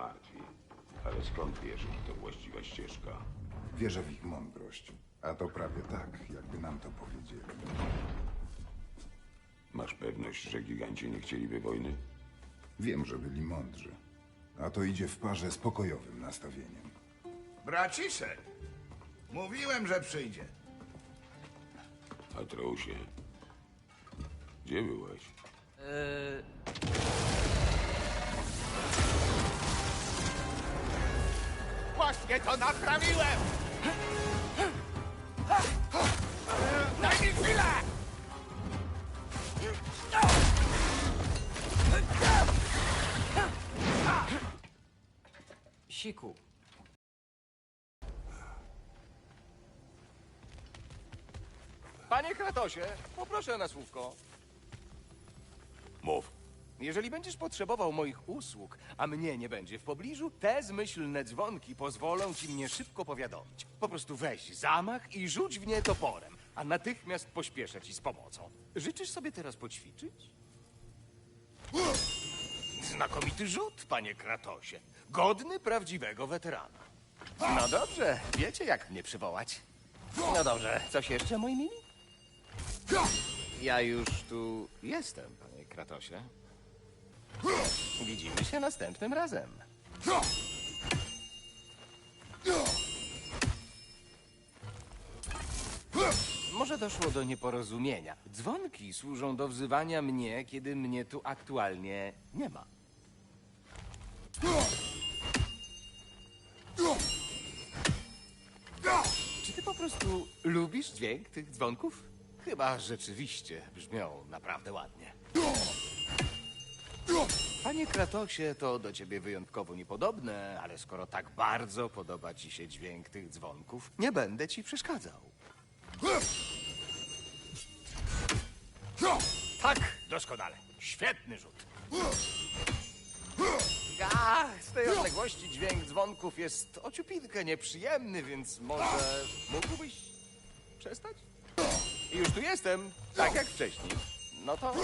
martwi. Ale skąd wiesz, że to właściwa ścieżka? Wierzę w ich mądrość. A to prawie tak, jakby nam to powiedzieli. Masz pewność, że giganci nie chcieliby wojny? Wiem, że byli mądrzy. A to idzie w parze z pokojowym nastawieniem. Braciszek! Mówiłem, że przyjdzie. Atreusie, gdzie byłeś? Właśnie to naprawiłem! Daj mi chwilę! Siku. Panie Kratosie, poproszę na słówko. Mów. Jeżeli będziesz potrzebował moich usług, a mnie nie będzie w pobliżu, te zmyślne dzwonki pozwolą ci mnie szybko powiadomić. Po prostu weź zamach i rzuć w nie toporem, a natychmiast pośpieszę ci z pomocą. Życzysz sobie teraz poćwiczyć? Znakomity rzut, panie Kratosie. Godny prawdziwego weterana. No dobrze, wiecie jak mnie przywołać. No dobrze, coś jeszcze, moi mili? Ja już tu jestem, panie Kratosie. Widzimy się następnym razem. Może doszło do nieporozumienia. Dzwonki służą do wzywania mnie, kiedy mnie tu aktualnie nie ma. Czy ty po prostu lubisz dźwięk tych dzwonków? Chyba rzeczywiście brzmią naprawdę ładnie. Panie Kratosie, to do ciebie wyjątkowo niepodobne, ale skoro tak bardzo podoba ci się dźwięk tych dzwonków, nie będę ci przeszkadzał. Tak, doskonale. Świetny rzut. A, z tej odległości dźwięk dzwonków jest ociupinkę nieprzyjemny, więc może mógłbyś przestać? I już tu jestem, tak jak wcześniej. No to...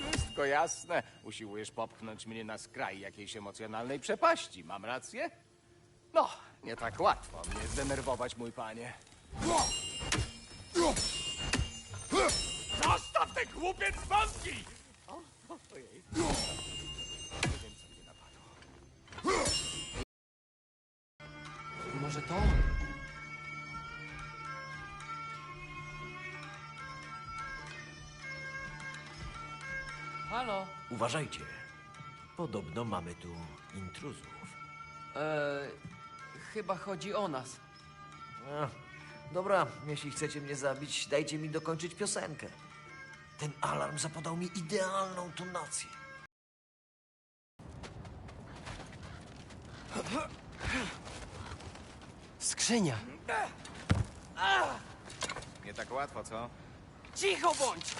Wszystko jasne. Usiłujesz popchnąć mnie na skraj jakiejś emocjonalnej przepaści. Mam rację? No, nie tak łatwo mnie zdenerwować, mój panie. Zostaw te głupie dzwonki! O, o. Nie wiem, co mnie napadło. Może to? Halo? Uważajcie. Podobno mamy tu intruzów. Eee, chyba chodzi o nas. A, dobra, jeśli chcecie mnie zabić, dajcie mi dokończyć piosenkę. Ten alarm zapodał mi idealną tonację. Skrzynia. Nie tak łatwo, co? Cicho bądź!